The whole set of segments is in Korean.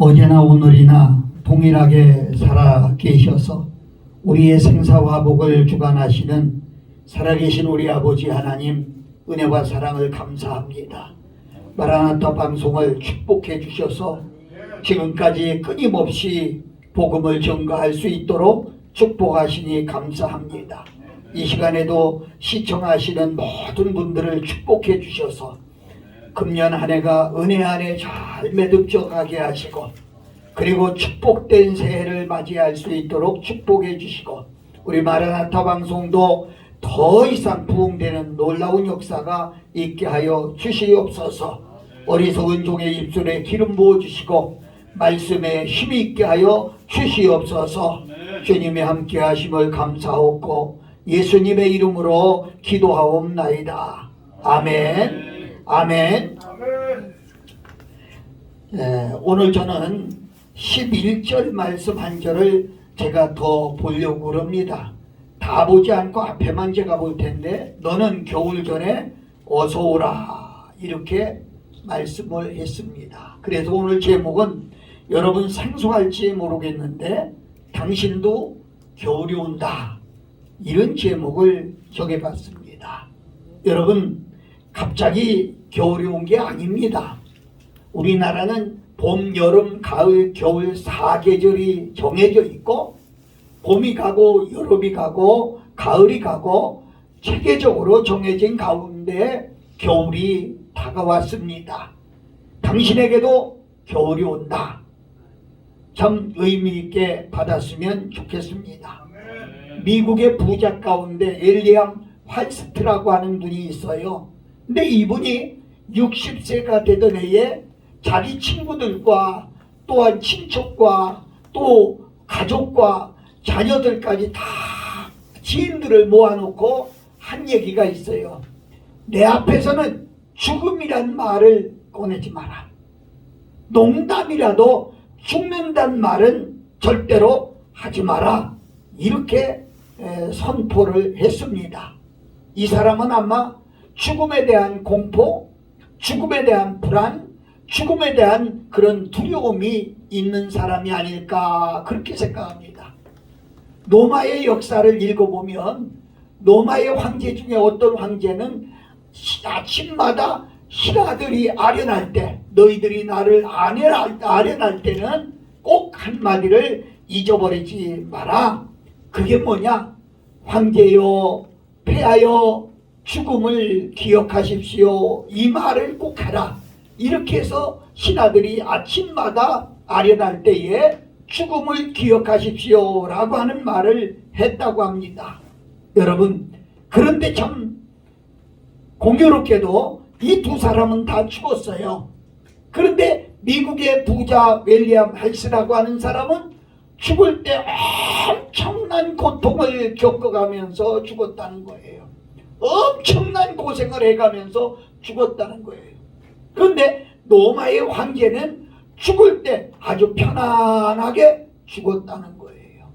어제나 오늘이나 동일하게 살아 계셔서 우리의 생사화복을 주관하시는 살아계신 우리 아버지 하나님 은혜와 사랑을 감사합니다. 마라나타 방송을 축복해 주셔서 지금까지 끊임없이 복음을 전가할 수 있도록 축복하시니 감사합니다. 이 시간에도 시청하시는 모든 분들을 축복해 주셔서 금년 한 해가 은혜 안에 잘 매듭져 가게 하시고 그리고 축복된 새해를 맞이할 수 있도록 축복해 주시고 우리 마라나타 방송도 더 이상 부흥되는 놀라운 역사가 있게 하여 주시옵소서. 어리석은 종의 입술에 기름 부어 주시고 말씀에 힘이 있게 하여 주시옵소서. 주님의 함께 하심을 감사하고 예수님의 이름으로 기도하옵나이다. 아멘 아멘 예, 오늘 저는 11절 말씀 한 절을 제가 더 보려고 합니다. 다 보지 않고 앞에만 제가 볼 텐데 너는 겨울 전에 어서 오라 이렇게 말씀을 했습니다. 그래서 오늘 제목은 여러분 생소할지 모르겠는데 당신도 겨울이 온다 이런 제목을 정해봤습니다. 여러분 갑자기 겨울이 온 게 아닙니다. 우리나라는 봄, 여름, 가을, 겨울 사계절이 정해져 있고 봄이 가고 여름이 가고 가을이 가고 체계적으로 정해진 가운데 겨울이 다가왔습니다. 당신에게도 겨울이 온다. 참 의미 있게 받았으면 좋겠습니다. 미국의 부자 가운데 엘리암 활스트라고 하는 분이 있어요. 근데 이분이 60세가 되던 해에 자기 친구들과 또한 친척과 또 가족과 자녀들까지 다 지인들을 모아놓고 한 얘기가 있어요. 내 앞에서는 죽음이란 말을 꺼내지 마라. 농담이라도 죽는단 말은 절대로 하지 마라. 이렇게 에, 선포를 했습니다. 이 사람은 아마 죽음에 대한 공포, 죽음에 대한 불안, 죽음에 대한 그런 두려움이 있는 사람이 아닐까 그렇게 생각합니다. 노마의 역사를 읽어보면 노마의 황제 중에 어떤 황제는 시- 아침마다 신하들이 아련할 때 너희들이 나를 아련할 때는 꼭 한마디를 잊어버리지 마라. 그게 뭐냐? 황제여 폐하여 죽음을 기억하십시오. 이 말을 꼭 해라. 이렇게 해서 신하들이 아침마다 아련할 때에 죽음을 기억하십시오. 라고 하는 말을 했다고 합니다. 여러분, 그런데 참 공교롭게도 이 두 사람은 다 죽었어요. 그런데 미국의 부자 웰리엄 헬스라고 하는 사람은 죽을 때 엄청난 고통을 겪어가면서 죽었다는 거예요. 엄청난 고생을 해가면서 죽었다는 거예요. 그런데 노마의 황제는 죽을 때 아주 편안하게 죽었다는 거예요.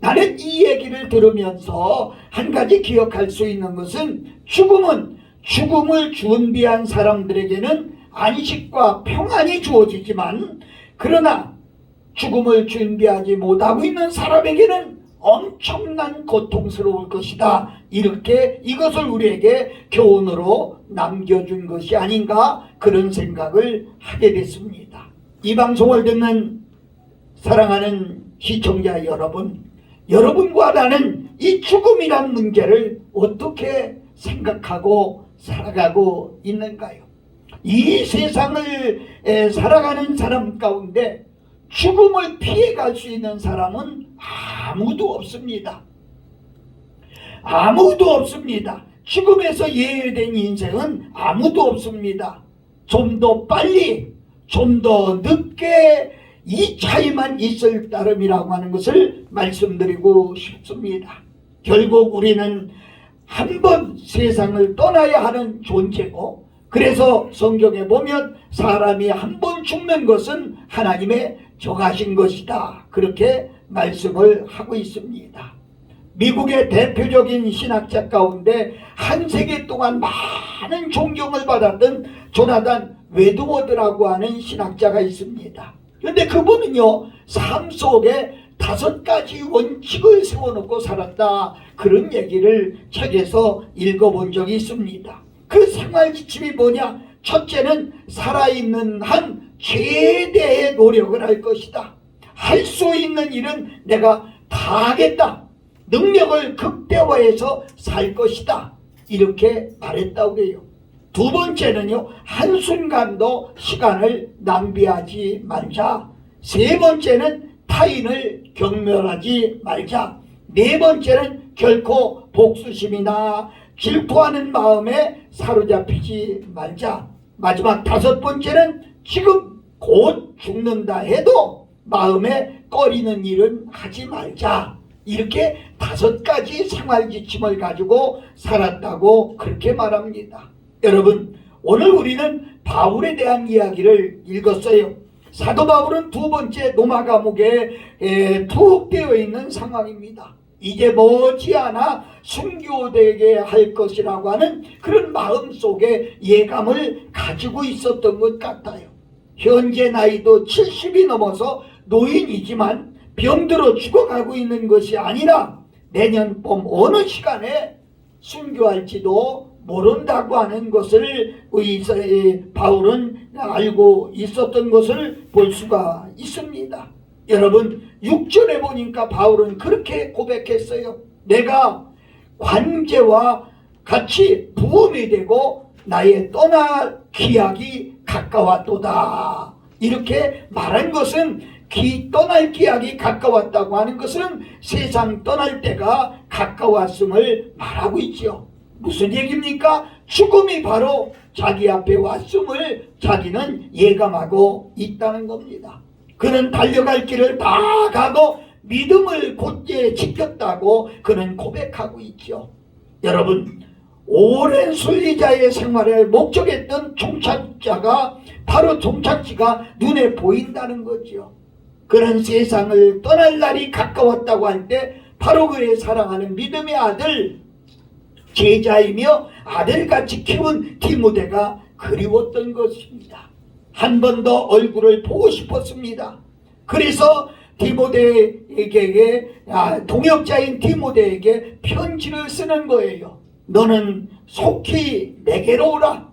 나는 이 얘기를 들으면서 한 가지 기억할 수 있는 것은 죽음은 죽음을 준비한 사람들에게는 안식과 평안이 주어지지만 그러나 죽음을 준비하지 못하고 있는 사람에게는 엄청난 고통스러울 것이다. 이렇게 이것을 우리에게 교훈으로 남겨준 것이 아닌가 그런 생각을 하게 됐습니다. 이 방송을 듣는 사랑하는 시청자 여러분, 여러분과 나는 이 죽음이란 문제를 어떻게 생각하고 살아가고 있는가요? 이 세상을 에, 살아가는 사람 가운데 죽음을 피해갈 수 있는 사람은 아무도 없습니다. 아무도 없습니다. 죽음에서 예외된 인생은 아무도 없습니다. 좀 더 빨리, 좀 더 늦게 이 차이만 있을 따름이라고 하는 것을 말씀드리고 싶습니다. 결국 우리는 한 번 세상을 떠나야 하는 존재고 그래서 성경에 보면 사람이 한 번 죽는 것은 하나님의 정하신 것이다. 그렇게 말씀을 하고 있습니다. 미국의 대표적인 신학자 가운데 한 세기 동안 많은 존경을 받았던 조나단 웨드워드라고 하는 신학자가 있습니다. 그런데 그분은요, 삶 속에 다섯 가지 원칙을 세워놓고 살았다. 그런 얘기를 책에서 읽어본 적이 있습니다. 그 생활 지침이 뭐냐? 첫째는 살아있는 한 최대의 노력을 할 것이다. 할 수 있는 일은 내가 다 하겠다. 능력을 극대화해서 살 것이다. 이렇게 말했다고 해요. 두 번째는요, 한순간도 시간을 낭비하지 말자. 세 번째는 타인을 경멸하지 말자. 네 번째는 결코 복수심이나 질투하는 마음에 사로잡히지 말자. 마지막 다섯 번째는 지금 곧 죽는다 해도 마음에 꺼리는 일은 하지 말자. 이렇게 다섯 가지 생활 지침을 가지고 살았다고 그렇게 말합니다. 여러분, 오늘 우리는 바울에 대한 이야기를 읽었어요. 사도 바울은 두 번째 노마 감옥에 에, 투옥되어 있는 상황입니다. 이제 머지않아 순교되게 할 것이라고 하는 그런 마음 속에 예감을 가지고 있었던 것 같아요. 현재 나이도 70이 넘어서 노인이지만 병들어 죽어가고 있는 것이 아니라 내년 봄 어느 시간에 순교할지도 모른다고 하는 것을 이 바울은 알고 있었던 것을 볼 수가 있습니다. 여러분 6절에 보니까 바울은 그렇게 고백했어요. 내가 관제와 같이 부음이 되고 나의 떠날 기약이 가까웠도다. 이렇게 말한 것은 기 떠날 기약이 가까웠다고 하는 것은 세상 떠날 때가 가까웠음을 말하고 있지요. 무슨 얘기입니까? 죽음이 바로 자기 앞에 왔음을 자기는 예감하고 있다는 겁니다. 그는 달려갈 길을 다 가고 믿음을 곧게 지켰다고 그는 고백하고 있죠. 여러분, 오랜 순리자의 생활을 목적했던 종착자가 바로 종착지가 눈에 보인다는 거죠. 그런 세상을 떠날 날이 가까웠다고 할 때 바로 그의 사랑하는 믿음의 아들 제자이며 아들같이 키운 디모데가 그리웠던 것입니다. 한 번 더 얼굴을 보고 싶었습니다. 그래서 디모데에게 아, 동역자인 디모데에게 편지를 쓰는 거예요. 너는 속히 내게로 오라.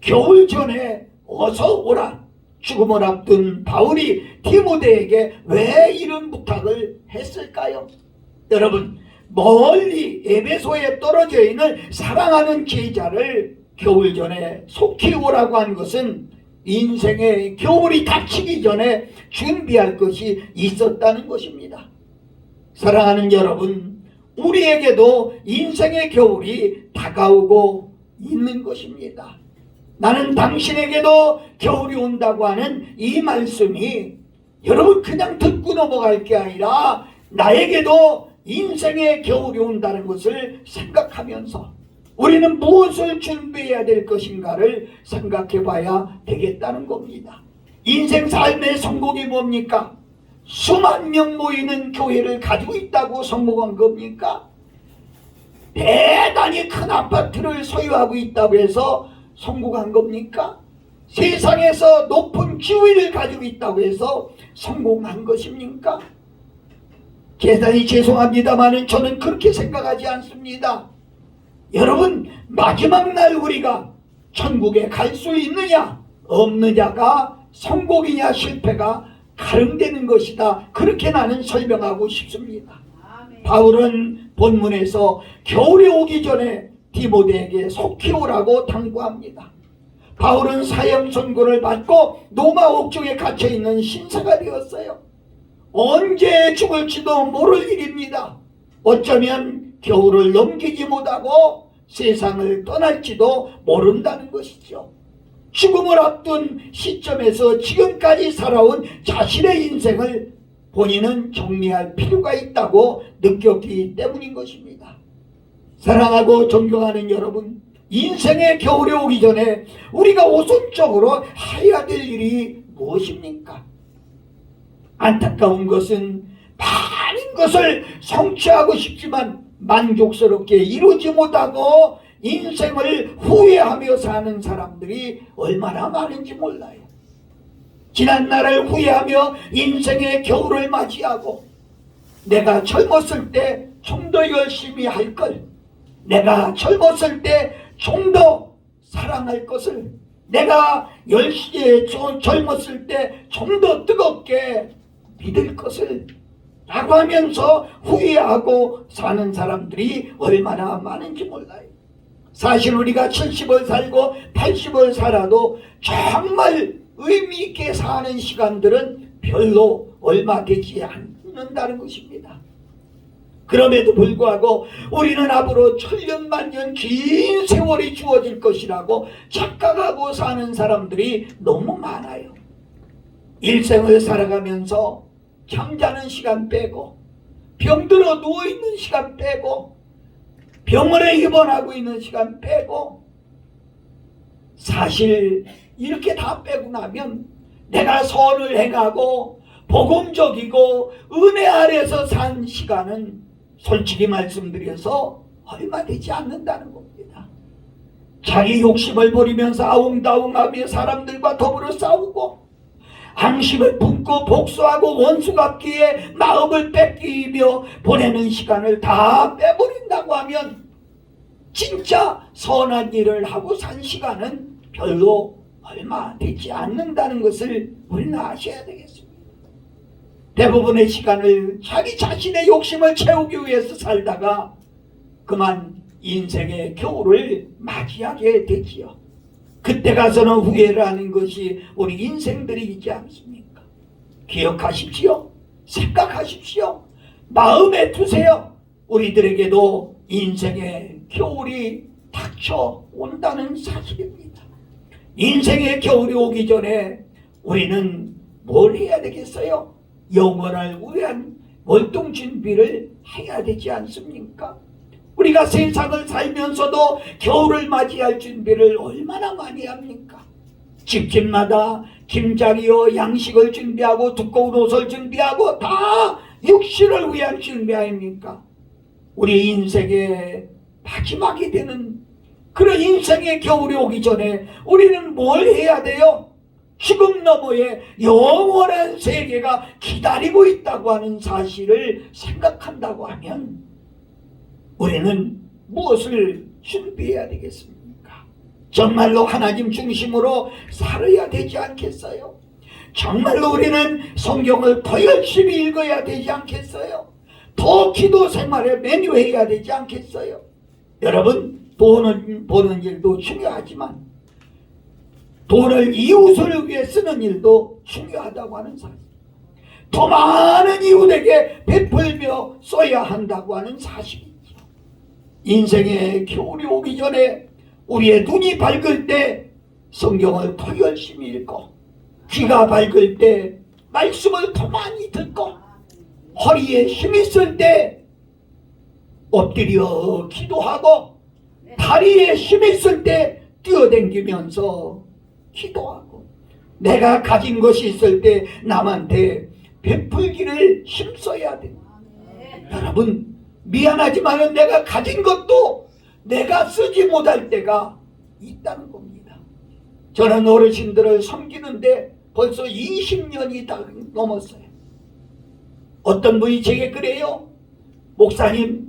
겨울 전에 어서 오라. 죽음을 앞둔 바울이 디모데에게 왜 이런 부탁을 했을까요? 여러분 멀리 에베소에 떨어져 있는 사랑하는 제자를 겨울 전에 속히 오라고 한 것은 인생의 겨울이 닥치기 전에 준비할 것이 있었다는 것입니다. 사랑하는 여러분, 우리에게도 인생의 겨울이 다가오고 있는 것입니다. 나는 당신에게도 겨울이 온다고 하는 이 말씀이 여러분 그냥 듣고 넘어갈 게 아니라 나에게도 인생의 겨울이 온다는 것을 생각하면서 우리는 무엇을 준비해야 될 것인가를 생각해 봐야 되겠다는 겁니다. 인생 삶의 성공이 뭡니까? 수만 명 모이는 교회를 가지고 있다고 성공한 겁니까? 대단히 큰 아파트를 소유하고 있다고 해서 성공한 겁니까? 세상에서 높은 지위를 가지고 있다고 해서 성공한 것입니까? 대단히 죄송합니다만 저는 그렇게 생각하지 않습니다. 여러분 마지막 날 우리가 천국에 갈 수 있느냐 없느냐가 성공이냐 실패가 가름되는 것이다. 그렇게 나는 설명하고 싶습니다. 바울은 본문에서 겨울이 오기 전에 디모데에게 속히 오라고 당부합니다. 바울은 사형 선고를 받고 노마 옥중에 갇혀 있는 신사가 되었어요. 언제 죽을지도 모를 일입니다. 어쩌면 겨울을 넘기지 못하고 세상을 떠날지도 모른다는 것이죠. 죽음을 앞둔 시점에서 지금까지 살아온 자신의 인생을 본인은 정리할 필요가 있다고 느꼈기 때문인 것입니다. 사랑하고 존경하는 여러분, 인생의 겨울이 오기 전에 우리가 우선적으로 해야 될 일이 무엇입니까? 안타까운 것은 많은 것을 성취하고 싶지만 만족스럽게 이루지 못하고 인생을 후회하며 사는 사람들이 얼마나 많은지 몰라요. 지난 날을 후회하며 인생의 겨울을 맞이하고 내가 젊었을 때 좀 더 열심히 할 걸. 내가 젊었을 때 좀 더 사랑할 것을. 내가 열심히 젊었을 때 좀 더 뜨겁게 믿을 것을. 라고 하면서 후회하고 사는 사람들이 얼마나 많은지 몰라요. 사실 우리가 70을 살고 80을 살아도 정말 의미 있게 사는 시간들은 별로 얼마 되지 않는다는 것입니다. 그럼에도 불구하고 우리는 앞으로 천년 만년 긴 세월이 주어질 것이라고 착각하고 사는 사람들이 너무 많아요. 일생을 살아가면서 잠자는 시간 빼고 병들어 누워있는 시간 빼고 병원에 입원하고 있는 시간 빼고 사실 이렇게 다 빼고 나면 내가 선을 행하고 복음적이고 은혜 아래서 산 시간은 솔직히 말씀드려서 얼마 되지 않는다는 겁니다. 자기 욕심을 부리면서 아웅다웅하며 사람들과 더불어 싸우고 앙심을 품고 복수하고 원수 갚기에 마음을 뺏기며 보내는 시간을 다 빼버린다고 하면 진짜 선한 일을 하고 산 시간은 별로 얼마 되지 않는다는 것을 우리는 아셔야 되겠습니다. 대부분의 시간을 자기 자신의 욕심을 채우기 위해서 살다가 그만 인생의 겨울을 맞이하게 되지요. 그때 가서는 후회를 하는 것이 우리 인생들이 있지 않습니까? 기억하십시오. 생각하십시오. 마음에 두세요. 우리들에게도 인생의 겨울이 닥쳐 온다는 사실입니다. 인생의 겨울이 오기 전에 우리는 뭘 해야 되겠어요? 영원을 위한 월동 준비를 해야 되지 않습니까? 우리가 세상을 살면서도 겨울을 맞이할 준비를 얼마나 많이 합니까? 집집마다 김장이요 양식을 준비하고 두꺼운 옷을 준비하고 다 육신을 위한 준비 아닙니까? 우리 인생의 마지막이 되는 그런 인생의 겨울이 오기 전에 우리는 뭘 해야 돼요? 죽음 너머에 영원한 세계가 기다리고 있다고 하는 사실을 생각한다고 하면 우리는 무엇을 준비해야 되겠습니까? 정말로 하나님 중심으로 살아야 되지 않겠어요? 정말로 우리는 성경을 더 열심히 읽어야 되지 않겠어요? 더 기도 생활에 매뉴해야 되지 않겠어요? 여러분 돈을 버는 일도 중요하지만 돈을 이웃을 위해 쓰는 일도 중요하다고 하는 사실. 더 많은 이웃에게 베풀며 써야 한다고 하는 사실이죠. 인생의 겨울이 오기 전에 우리의 눈이 밝을 때 성경을 더 열심히 읽고 귀가 밝을 때 말씀을 더 많이 듣고 허리에 힘이 있을 때 엎드려 기도하고 다리에 힘이 있을 때 뛰어댕기면서 기도하고 내가 가진 것이 있을 때 남한테 베풀기를 힘써야 돼. 여러분 미안하지만 내가 가진 것도 내가 쓰지 못할 때가 있다는 겁니다. 저는 어르신들을 섬기는데 벌써 20년이 다 넘었어요. 어떤 분이 제게 그래요. 목사님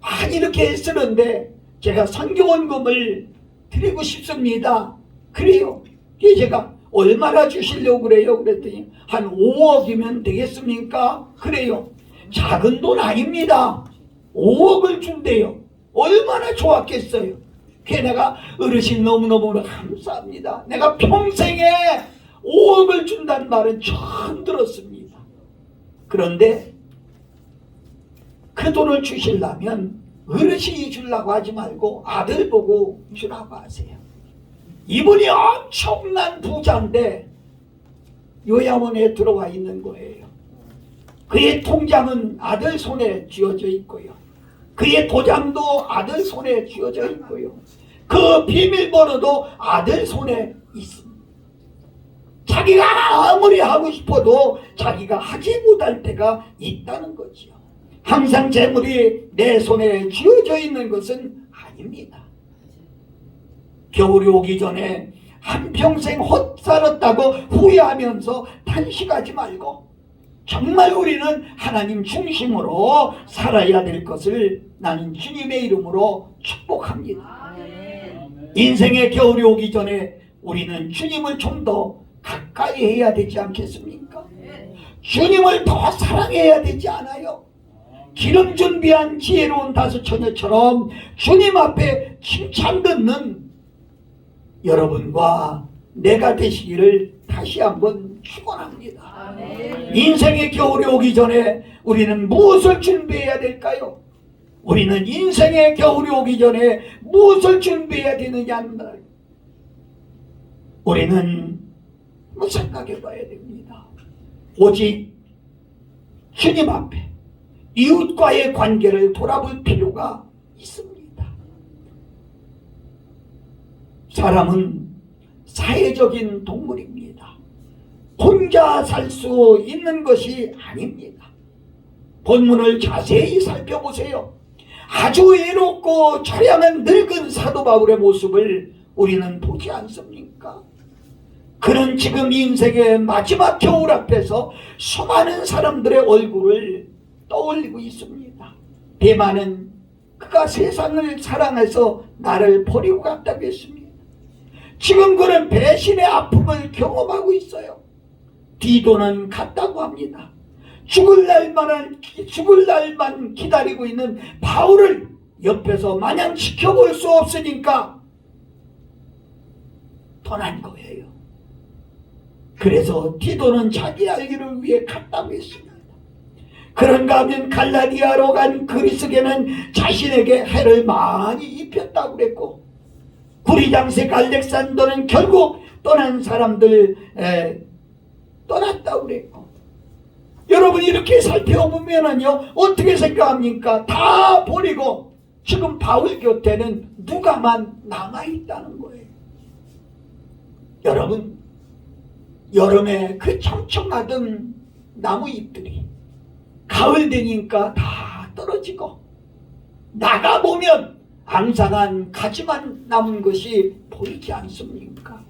많이 이렇게 쓰는데 제가 선교원금을 드리고 싶습니다. 그래요. 그래서 제가 얼마나 주시려고 그래요? 그랬더니 한 5억이면 되겠습니까? 그래요. 작은 돈 아닙니다. 5억을 준대요. 얼마나 좋았겠어요. 그게 내가 어르신 너무너무 감사합니다. 내가 평생에 5억을 준다는 말은 처음 들었습니다. 그런데 그 돈을 주시려면 어르신이 주려고 하지 말고 아들 보고 주라고 하세요. 이분이 엄청난 부자인데 요양원에 들어와 있는 거예요. 그의 통장은 아들 손에 쥐어져 있고요. 그의 도장도 아들 손에 쥐어져 있고요. 그 비밀번호도 아들 손에 있습니다. 자기가 아무리 하고 싶어도 자기가 하지 못할 때가 있다는 거지요. 항상 재물이 내 손에 쥐어져 있는 것은 아닙니다. 겨울이 오기 전에 한평생 헛살았다고 후회하면서 탄식하지 말고 정말 우리는 하나님 중심으로 살아야 될 것을 나는 주님의 이름으로 축복합니다. 인생의 겨울이 오기 전에 우리는 주님을 좀 더 가까이 해야 되지 않겠습니까? 주님을 더 사랑해야 되지 않아요? 기름 준비한 지혜로운 다섯 처녀처럼 주님 앞에 칭찬 듣는 여러분과 내가 되시기를 다시 한번 축원합니다. 인생의 겨울이 오기 전에 우리는 무엇을 준비해야 될까요? 우리는 인생의 겨울이 오기 전에 무엇을 준비해야 되느냐 말. 우리는 뭐 생각해 봐야 됩니다. 오직 주님 앞에 이웃과의 관계를 돌아볼 필요가 있습니다. 사람은 사회적인 동물입니다. 혼자 살 수 있는 것이 아닙니다. 본문을 자세히 살펴보세요. 아주 외롭고 처량한 늙은 사도 바울의 모습을 우리는 보지 않습니까? 그는 지금 인생의 마지막 겨울 앞에서 수많은 사람들의 얼굴을 떠올리고 있습니다. 대만은 그가 세상을 사랑해서 나를 버리고 갔다고 했습니다. 지금 그는 배신의 아픔을 경험하고 있어요. 디도는 갔다고 합니다. 죽을 날만 죽을 날만 기다리고 있는 바울을 옆에서 마냥 지켜볼 수 없으니까 떠난 거예요. 그래서 디도는 자기 알기를 위해 갔다고 했습니다. 그런가 하면 갈라디아로 간 그리스계는 자신에게 해를 많이 입혔다고 그랬고 구리장색 알렉산더는 결국 떠난 사람들 에, 떠났다고 그랬고 여러분 이렇게 살펴보면은요 어떻게 생각합니까? 다 버리고 지금 바울 곁에는 누가만 남아있다는 거예요. 여러분 여름에 그 청청하던 나무 잎들이 가을 되니까 다 떨어지고 나가보면 앙상한 가지만 남은 것이 보이지 않습니까?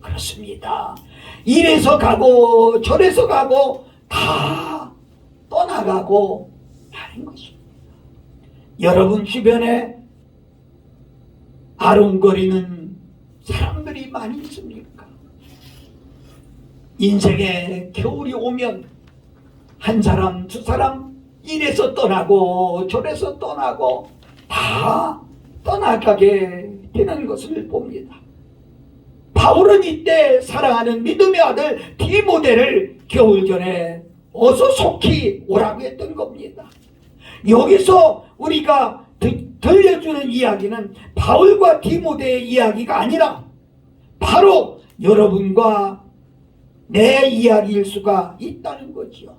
그렇습니다. 이래서 가고 저래서 가고 다 떠나가고 하는 것입니다. 여러분 주변에 아웅거리는 사람들이 많이 있습니까? 인생에 겨울이 오면 한 사람 두 사람 이래서 떠나고 저래서 떠나고 다 떠나가게 되는 것을 봅니다. 바울은 이때 사랑하는 믿음의 아들 디모데를 겨울 전에 어서 속히 오라고 했던 겁니다. 여기서 우리가 드- 들려주는 이야기는 바울과 디모데의 이야기가 아니라 바로 여러분과 내 이야기일 수가 있다는 거지요.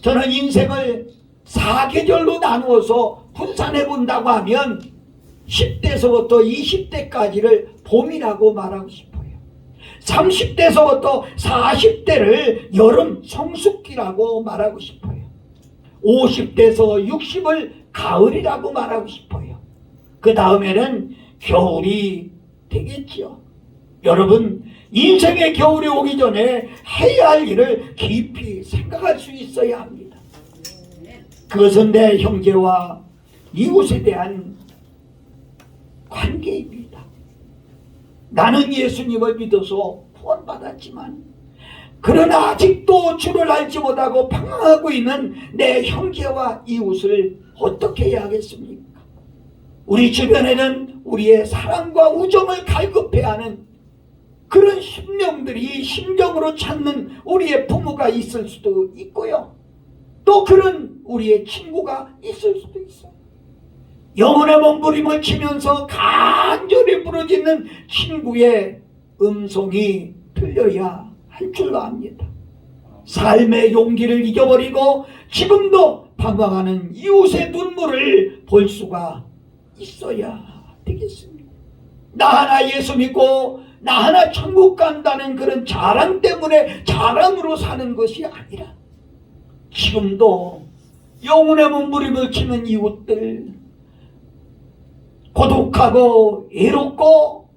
저는 인생을 사계절로 나누어서 분산해 본다고 하면 10대서부터 20대까지를 봄이라고 말하고 싶어요. 30대서부터 40대를 여름 성숙기라고 말하고 싶어요. 50대에서 60을 가을이라고 말하고 싶어요. 그 다음에는 겨울이 되겠지요. 여러분, 인생의 겨울이 오기 전에 해야 할 일을 깊이 생각할 수 있어야 합니다. 그것은 내 형제와 이웃에 대한 관계입니다. 나는 예수님을 믿어서 구원받았지만 그러나 아직도 주를 알지 못하고 방황하고 있는 내 형제와 이웃을 어떻게 해야 하겠습니까? 우리 주변에는 우리의 사랑과 우정을 갈급해야 하는 그런 심령들이 심정으로 찾는 우리의 부모가 있을 수도 있고요. 또 그런 우리의 친구가 있을 수도 있어요. 영혼의 몸부림을 치면서 간절히 부러지는 친구의 음성이 들려야 할 줄로 압니다. 삶의 용기를 잊어버리고 지금도 방황하는 이웃의 눈물을 볼 수가 있어야 되겠습니다. 나 하나 예수 믿고 나 하나 천국 간다는 그런 자랑 때문에 자랑으로 사는 것이 아니라 지금도 영혼의 몸부림을 치는 이웃들 고독하고 외롭고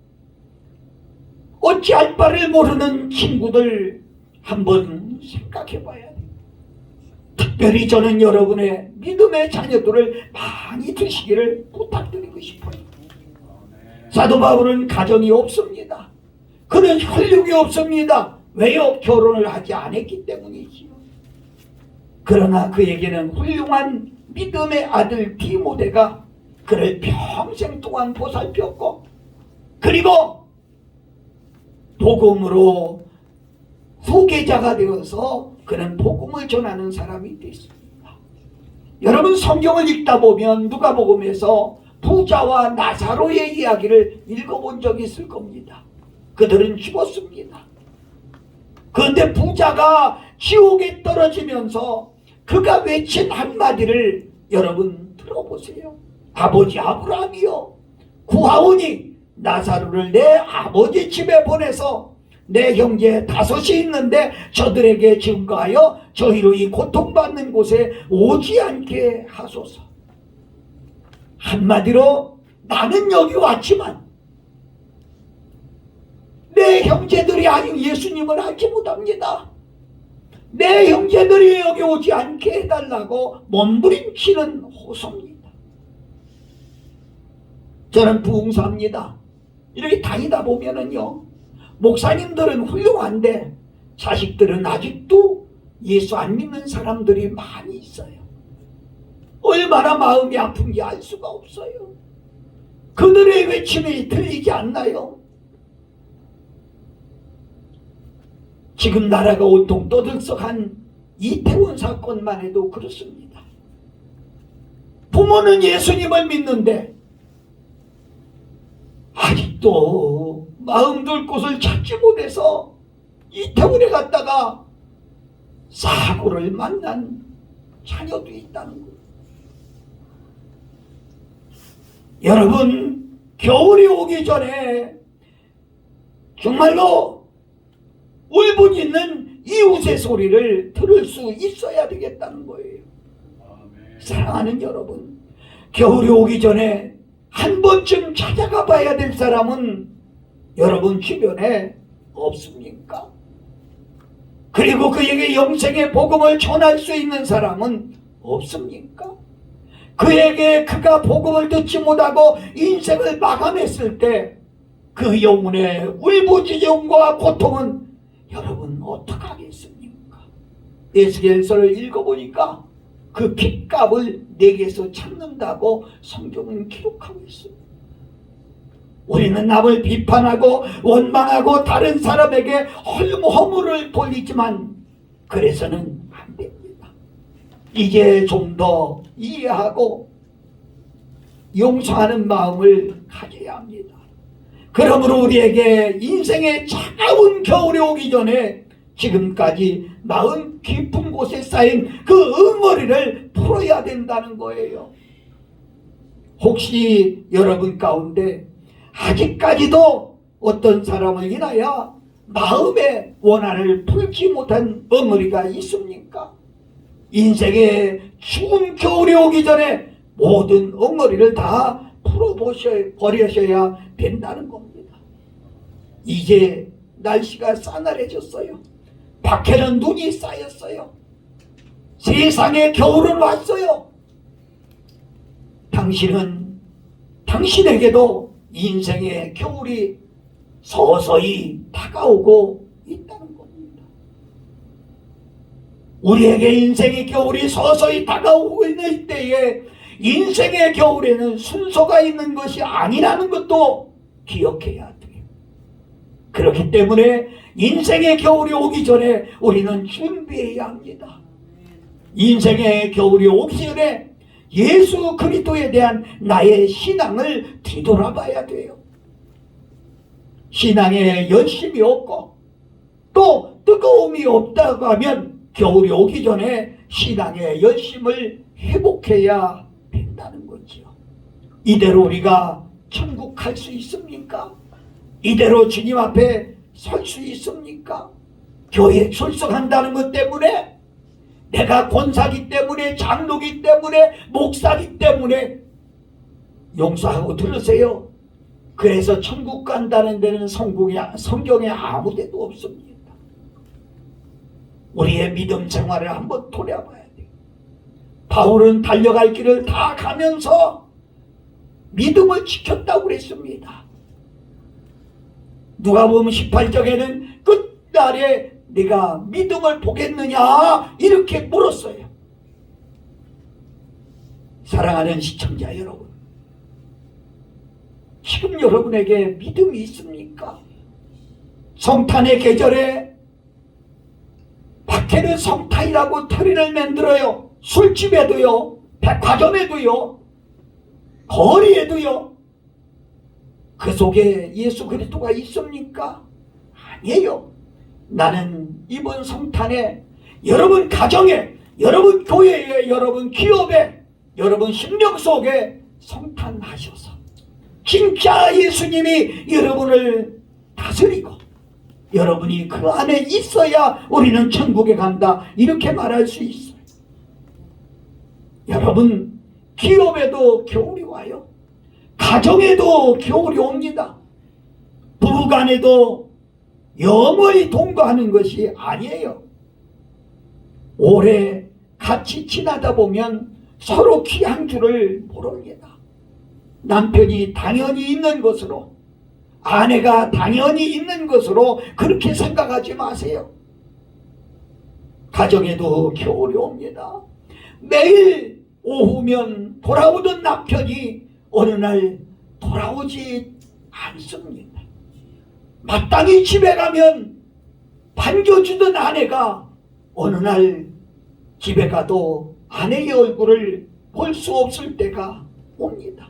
어찌할 바를 모르는 친구들 한번 생각해 봐야 돼. 특별히 저는 여러분의 믿음의 자녀들을 많이 두시기를 부탁드리고 싶어요. 사도 바울은 가정이 없습니다. 그는 혈육이 없습니다. 왜요? 결혼을 하지 않았기 때문이지요. 그러나 그에게는 훌륭한 믿음의 아들 디모데가 그를 평생 동안 보살폈고 그리고 복음으로 소개자가 되어서 그는 복음을 전하는 사람이 됐습니다. 여러분 성경을 읽다 보면 누가복음에서 부자와 나사로의 이야기를 읽어본 적이 있을 겁니다. 그들은 죽었습니다. 그런데 부자가 지옥에 떨어지면서 그가 외친 한마디를 여러분 들어보세요. 아버지 아브라함이여 구하오니 나사로를 내 아버지 집에 보내서 내 형제 다섯이 있는데 저들에게 증거하여 저희로 이 고통받는 곳에 오지 않게 하소서. 한마디로 나는 여기 왔지만 내 형제들이 아직 예수님을 알지 못합니다. 내 형제들이 여기 오지 않게 해달라고 몸부림치는 호소입니다. 저는 부흥사입니다. 이렇게 다니다 보면은요, 목사님들은 훌륭한데 자식들은 아직도 예수 안 믿는 사람들이 많이 있어요. 얼마나 마음이 아픈지 알 수가 없어요. 그들의 외침이 들리지 않나요? 지금 나라가 온통 떠들썩한 이태원 사건만 해도 그렇습니다. 부모는 예수님을 믿는데 아직도 마음 둘 곳을 찾지 못해서 이태원에 갔다가 사고를 만난 자녀도 있다는 거예요. 여러분, 겨울이 오기 전에 정말로 울부짖는 이웃의 소리를 들을 수 있어야 되겠다는 거예요. 사랑하는 여러분, 겨울이 오기 전에 한 번쯤 찾아가 봐야 될 사람은 여러분 주변에 없습니까? 그리고 그에게 영생의 복음을 전할 수 있는 사람은 없습니까? 그에게 그가 복음을 듣지 못하고 인생을 마감했을 때 그 영혼의 울부짖음과 고통은 여러분 어떡하겠습니까? 에스겔서를 읽어보니까 그 핏값을 내게서 찾는다고 성경은 기록하고 있습니다. 우리는 남을 비판하고 원망하고 다른 사람에게 허물을 돌리지만 그래서는 안 됩니다. 이제 좀 더 이해하고 용서하는 마음을 가져야 합니다. 그러므로 우리에게 인생의 차가운 겨울이 오기 전에 지금까지 마음 깊은 곳에 쌓인 그 응어리를 풀어야 된다는 거예요. 혹시 여러분 가운데 아직까지도 어떤 사람을 인하여 마음의 원한을 풀지 못한 엉어리가 있습니까? 인생의 추운 겨울이 오기 전에 모든 엉어리를 다 풀어버려야 된다는 겁니다. 이제 날씨가 싸늘해졌어요. 밖에는 눈이 쌓였어요. 세상에 겨울은 왔어요. 당신은 당신에게도 인생의 겨울이 서서히 다가오고 있다는 겁니다. 우리에게 인생의 겨울이 서서히 다가오고 있는 이때에 인생의 겨울에는 순서가 있는 것이 아니라는 것도 기억해야 돼요. 그렇기 때문에 인생의 겨울이 오기 전에 우리는 준비해야 합니다. 인생의 겨울이 오기 전에 예수 그리스도에 대한 나의 신앙을 뒤돌아봐야 돼요. 신앙에 열심이 없고 또 뜨거움이 없다고 하면 겨울이 오기 전에 신앙의 열심을 회복해야 된다는 거지요. 이대로 우리가 천국 갈 수 있습니까? 이대로 주님 앞에 설수 있습니까? 교회 출석한다는 것 때문에 내가 권사기 때문에 장로기 때문에 목사기 때문에 용서하고 들으세요. 그래서 천국 간다는 데는 성공이, 성경에 아무 데도 없습니다. 우리의 믿음 생활을 한번 돌아봐야 돼요. 바울은 달려갈 길을 다 가면서 믿음을 지켰다고 그랬습니다. 누가 보면 18절에는 끝날에 네가 믿음을 보겠느냐 이렇게 물었어요. 사랑하는 시청자 여러분 지금 여러분에게 믿음이 있습니까? 성탄의 계절에 밖에는 성탄이라고 터리를 만들어요. 술집에도요, 백화점에도요, 거리에도요. 그 속에 예수 그리스도가 있습니까? 아니에요. 나는 이번 성탄에 여러분 가정에, 여러분 교회에, 여러분 기업에, 여러분 심령 속에 성탄하셔서 진짜 예수님이 여러분을 다스리고 여러분이 그 안에 있어야 우리는 천국에 간다. 이렇게 말할 수 있어요. 여러분, 기업에도 겨울이 와요. 가정에도 겨울이 옵니다. 부부간에도 영원히 동거하는 것이 아니에요. 오래 같이 지나다 보면 서로 귀한 줄을 모릅니다. 남편이 당연히 있는 것으로 아내가 당연히 있는 것으로 그렇게 생각하지 마세요. 가정에도 겨울이 옵니다. 매일 오후면 돌아오던 남편이 어느 날 돌아오지 않습니다. 마땅히 집에 가면 반겨주던 아내가 어느 날 집에 가도 아내의 얼굴을 볼 수 없을 때가 옵니다.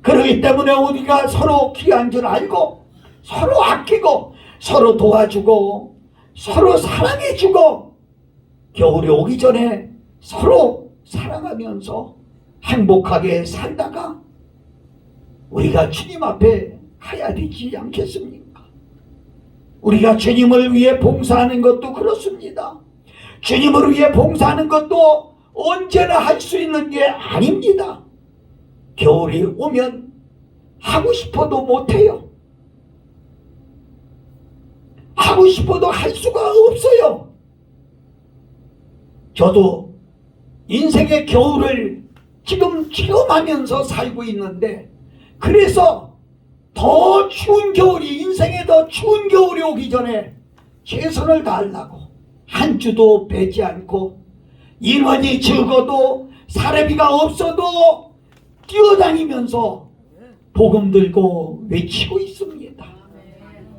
그러기 때문에 우리가 서로 귀한 줄 알고 서로 아끼고 서로 도와주고 서로 사랑해주고 겨울이 오기 전에 서로 사랑하면서 행복하게 살다가 우리가 주님 앞에 가야 되지 않겠습니까? 우리가 주님을 위해 봉사하는 것도 그렇습니다. 주님을 위해 봉사하는 것도 언제나 할 수 있는 게 아닙니다. 겨울이 오면 하고 싶어도 못해요. 하고 싶어도 할 수가 없어요. 저도 인생의 겨울을 지금 체험하면서 살고 있는데 그래서 더 추운 겨울이 인생에 더 추운 겨울이 오기 전에 최선을 다하려고 한 주도 빼지 않고 인원이 적어도 사례비가 없어도 뛰어다니면서 복음 들고 외치고 있습니다.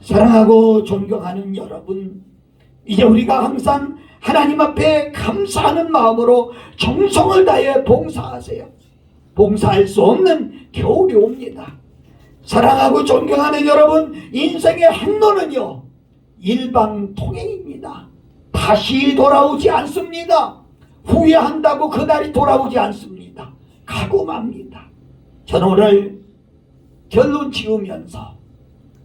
사랑하고 존경하는 여러분, 이제 우리가 항상 하나님 앞에 감사하는 마음으로 정성을 다해 봉사하세요. 봉사할 수 없는 겨울이 옵니다. 사랑하고 존경하는 여러분, 인생의 행로는요, 일방통행입니다. 다시 돌아오지 않습니다. 후회한다고 그날이 돌아오지 않습니다. 가고 맙니다. 저는 오늘 결론 지으면서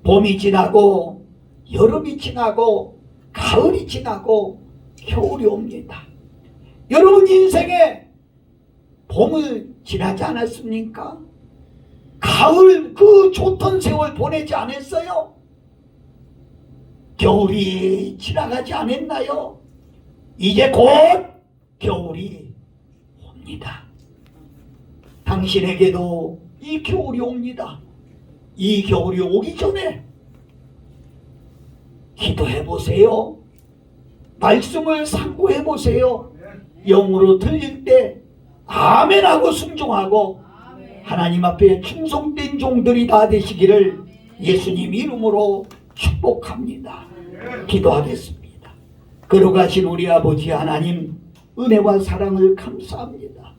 봄이 지나고 여름이 지나고 가을이 지나고 겨울이 옵니다. 여러분 인생에 봄을 지나지 않았습니까? 가을 그 좋던 세월 보내지 않았어요? 겨울이 지나가지 않았나요? 이제 곧 겨울이 옵니다. 당신에게도 이 겨울이 옵니다. 이 겨울이 오기 전에 기도해 보세요. 말씀을 상고해 보세요. 영으로 들릴 때 아멘하고 순종하고 하나님 앞에 충성된 종들이 다 되시기를 예수님 이름으로 축복합니다. 기도하겠습니다. 걸어가신 우리 아버지 하나님 은혜와 사랑을 감사합니다.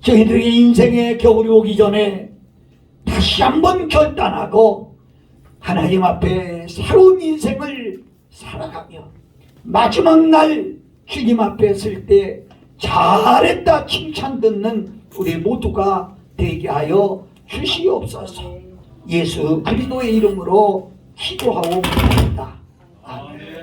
저희들의 인생의 겨울이 오기 전에 다시 한번 결단하고 하나님 앞에 새로운 인생을 살아가며 마지막 날 주님 앞에 설 때 잘했다 칭찬 듣는 우리 모두가 되게 하여 주시옵소서. 예수 그리스도의 이름으로 기도하옵니다. 아멘.